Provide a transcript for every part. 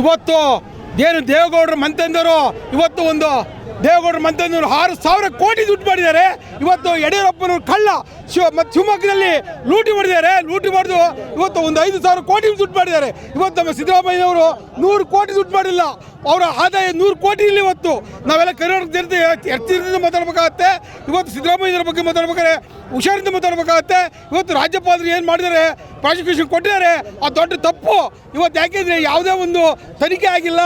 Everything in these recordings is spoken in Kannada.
ಇವತ್ತು ಏನು ದೇವೇಗೌಡರ ಮಂತಂದರು ಇವತ್ತು ಒಂದು ದೇವೇಗೌಡರ ಮಂತಂದರು ಆರು ಸಾವಿರ ಕೋಟಿ ದುಡ್ಡು ಮಾಡಿದ್ದಾರೆ. ಇವತ್ತು ಯಡಿಯೂರಪ್ಪನವರು ಕಳ್ಳ ಶಿವ ಮತ್ತು ಶಿವಮೊಗ್ಗದಲ್ಲಿ ಲೂಟಿ ಮಾಡಿದ್ದಾರೆ. ಲೂಟಿ ಮಾಡಿದು ಇವತ್ತು ಒಂದು ಐದು ಸಾವಿರ ಕೋಟಿ ದುಡ್ಡು ಮಾಡಿದ್ದಾರೆ. ಇವತ್ತು ನಮ್ಮ ಸಿದ್ದರಾಮಯ್ಯನವರು ನೂರು ಕೋಟಿ ದುಡ್ಡು ಮಾಡಿಲ್ಲ. ಅವರ ಆದಾಯ ನೂರು ಕೋಟಿ ಇಲ್ಲ ಇವತ್ತು. ನಾವೆಲ್ಲ ಕರ್ನಾಟಕ ಜನತೆ ಎಚ್ಚರಿದಿಂದ ಮಾತಾಡ್ಬೇಕಾಗತ್ತೆ. ಇವತ್ತು ಸಿದ್ದರಾಮಯ್ಯನವ್ರ ಬಗ್ಗೆ ಮಾತಾಡ್ಬೇಕಾದ್ರೆ ಹುಷಾರಿಂದ ಮಾತಾಡ್ಬೇಕಾಗತ್ತೆ. ಇವತ್ತು ರಾಜ್ಯಪಾಲರು ಏನು ಮಾಡಿದ್ದಾರೆ? ಪ್ರಾಸಿಕ್ಯೂಷನ್ ಕೊಟ್ಟಿದ್ದಾರೆ, ಆ ದೊಡ್ಡ ತಪ್ಪು. ಇವತ್ತು ಯಾಕೆಂದರೆ ಯಾವುದೇ ಒಂದು ತನಿಖೆ ಆಗಿಲ್ಲ,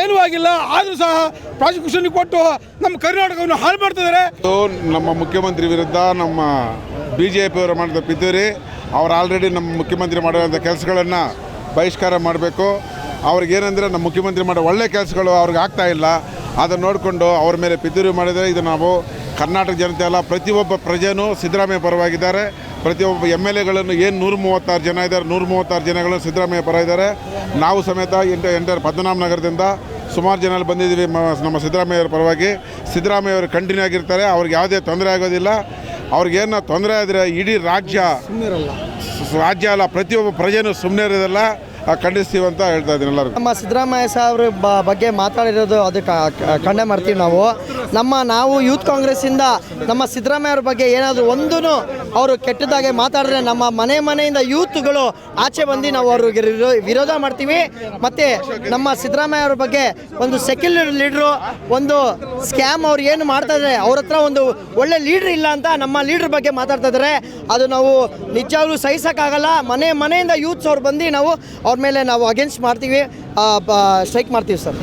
ಏನೂ ಆಗಿಲ್ಲ, ಆದರೂ ಸಹ ಪ್ರಾಸಿಕ್ಯೂಷನ್ ಕೊಟ್ಟು ನಮ್ಮ ಕರ್ನಾಟಕವನ್ನು ಹಾಳು ಮಾಡ್ತಿದ್ದಾರೆ ನಮ್ಮ ಮುಖ್ಯಮಂತ್ರಿ ವಿರುದ್ಧ ನಮ್ಮ ಬಿ ಜೆ ಪಿಯವರು ಮಾಡಿದ ಪಿತೂರಿ, ಅವ್ರು ಆಲ್ರೆಡಿ ನಮ್ಮ ಮುಖ್ಯಮಂತ್ರಿ ಮಾಡಿರೋಂಥ ಕೆಲಸಗಳನ್ನು ಬಹಿಷ್ಕಾರ ಮಾಡಬೇಕು. ಅವ್ರಿಗೇನೆಂದರೆ ನಮ್ಮ ಮುಖ್ಯಮಂತ್ರಿ ಮಾಡೋ ಒಳ್ಳೆ ಕೆಲಸಗಳು ಅವ್ರಿಗೆ ಆಗ್ತಾ ಇಲ್ಲ. ಅದನ್ನು ನೋಡಿಕೊಂಡು ಅವ್ರ ಮೇಲೆ ಪಿತೂರಿ ಮಾಡಿದರೆ ಇದು ನಾವು ಕರ್ನಾಟಕ ಜನತೆ ಅಲ್ಲ, ಪ್ರತಿಯೊಬ್ಬ ಪ್ರಜೆಯೂ ಸಿದ್ದರಾಮಯ್ಯ ಪರವಾಗಿದ್ದಾರೆ. ಪ್ರತಿಯೊಬ್ಬ ಎಂ ಎಲ್ ಎಗಳನ್ನು ಏನು ನೂರ ಮೂವತ್ತಾರು ಜನ ಇದ್ದಾರೆ ನೂರ ಮೂವತ್ತಾರು ಜನಗಳು ಸಿದ್ದರಾಮಯ್ಯ ಪರ ಇದ್ದಾರೆ. ನಾವು ಸಮೇತ ಎಂಟು ಎಂಟರ್ ಪದ್ಮನಾಭ ನಗರದಿಂದ ಸುಮಾರು ಜನ ಬಂದಿದ್ದೀವಿ ನಮ್ಮ ಸಿದ್ದರಾಮಯ್ಯವ್ರ ಪರವಾಗಿ. ಸಿದ್ದರಾಮಯ್ಯ ಅವರು ಕಂಟಿನ್ಯೂ ಆಗಿರ್ತಾರೆ ಅವ್ರಿಗೆ ಯಾವುದೇ ತೊಂದರೆ ಆಗೋದಿಲ್ಲ. ಅವ್ರಿಗೇನು ತೊಂದರೆ ಆದರೆ ಇಡೀ ರಾಜ್ಯ ರಾಜ್ಯ ಅಲ್ಲ ಪ್ರತಿಯೊಬ್ಬ ಪ್ರಜೆನೂ ಸುಮ್ಮನೆ ಇರೋದಿಲ್ಲ ಖಂಡಿಸ್ತೀವಿ ಅಂತ ಹೇಳ್ತಾ ಇದ್ದೀನಿ ಎಲ್ಲರೂ ನಮ್ಮ ಸಿದ್ದರಾಮಯ್ಯ ಸಾಹೇಬ್ರ ಬ- ಬಗ್ಗೆ ಮಾತಾಡಿರೋದು ಅದು ಖಂಡನೆ ಮಾಡ್ತೀವಿ ನಾವು. ನಮ್ಮ ನಾವು ಯೂತ್ ಕಾಂಗ್ರೆಸ್ಸಿಂದ ನಮ್ಮ ಸಿದ್ದರಾಮಯ್ಯ ಅವ್ರ ಬಗ್ಗೆ ಏನಾದರೂ ಒಂದೂ ಅವರು ಕೆಟ್ಟದಾಗೆ ಮಾತಾಡಿದ್ರೆ ನಮ್ಮ ಮನೆ ಮನೆಯಿಂದ ಯೂತ್ಗಳು ಆಚೆ ಬಂದು ನಾವು ಅವ್ರಿಗೆ ವಿರೋ- ವಿರೋಧ ಮಾಡ್ತೀವಿ. ಮತ್ತು ನಮ್ಮ ಸಿದ್ದರಾಮಯ್ಯ ಅವ್ರ ಬಗ್ಗೆ ಒಂದು ಸೆಕ್ಯುಲರ್ ಲೀಡ್ರು, ಒಂದು ಸ್ಕ್ಯಾಮ್ ಅವ್ರು ಏನು ಮಾಡ್ತಾ ಇದ್ದಾರೆ, ಅವ್ರ ಹತ್ರ ಒಂದು ಒಳ್ಳೆ ಲೀಡ್ರ್ ಇಲ್ಲ ಅಂತ ನಮ್ಮ ಲೀಡ್ರ್ ಬಗ್ಗೆ ಮಾತಾಡ್ತಾ ಅದು ನಾವು ನಿಜವಾಗ್ಲೂ ಸಹಿಸೋಕ್ಕಾಗಲ್ಲ. ಮನೆ ಮನೆಯಿಂದ ಯೂತ್ಸ್ ಅವ್ರು ಬಂದು ನಾವು ಅವ್ರ ಮೇಲೆ ನಾವು ಅಗೇನ್ಸ್ಟ್ ಮಾಡ್ತೀವಿ. ಸ್ಟ್ರೈಕ್ ಮಾಡ್ತೀವಿ ಸರ್.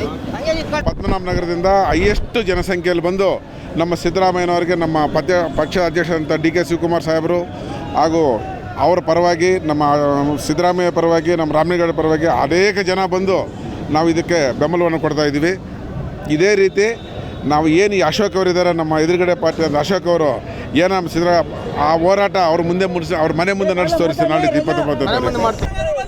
ಪದ್ಮನಾಭ ನಗರದಿಂದ ಹೈಯೆಸ್ಟ್ ಜನಸಂಖ್ಯೆಯಲ್ಲಿ ಬಂದು ನಮ್ಮ ಸಿದ್ದರಾಮಯ್ಯನವರಿಗೆ, ನಮ್ಮ ಪದ್ಯ, ಪಕ್ಷ ಅಧ್ಯಕ್ಷರಂಥ ಡಿ ಕೆ ಶಿವಕುಮಾರ್ ಸಾಹೇಬರು ಹಾಗೂ ಅವರ ಪರವಾಗಿ, ನಮ್ಮ ಸಿದ್ದರಾಮಯ್ಯ ಪರವಾಗಿ, ನಮ್ಮ ರಾಮನಗೌಡ ಪರವಾಗಿ ಅನೇಕ ಜನ ಬಂದು ನಾವು ಇದಕ್ಕೆ ಬೆಂಬಲವನ್ನು ಕೊಡ್ತಾ ಇದ್ದೀವಿ. ಇದೇ ರೀತಿ ನಾವು ಏನು ಅಶೋಕ್ ಅವರಿದ್ದಾರೆ, ನಮ್ಮ ಎದುರುಗಡೆ ಪಾರ್ಟಿ ಅಶೋಕ್ ಅವರು, ಏನೋ ಸಿದ್ದರಾಮ ಆ ಹೋರಾಟ ಅವ್ರ ಮುಂದೆ ಮುಡಿಸಿ, ಅವ್ರ ಮನೆ ಮುಂದೆ ನಡೆಸಿ ತೋರಿಸಿ ನಾಳೆ ಇಪ್ಪತ್ತೊಂಬತ್ತು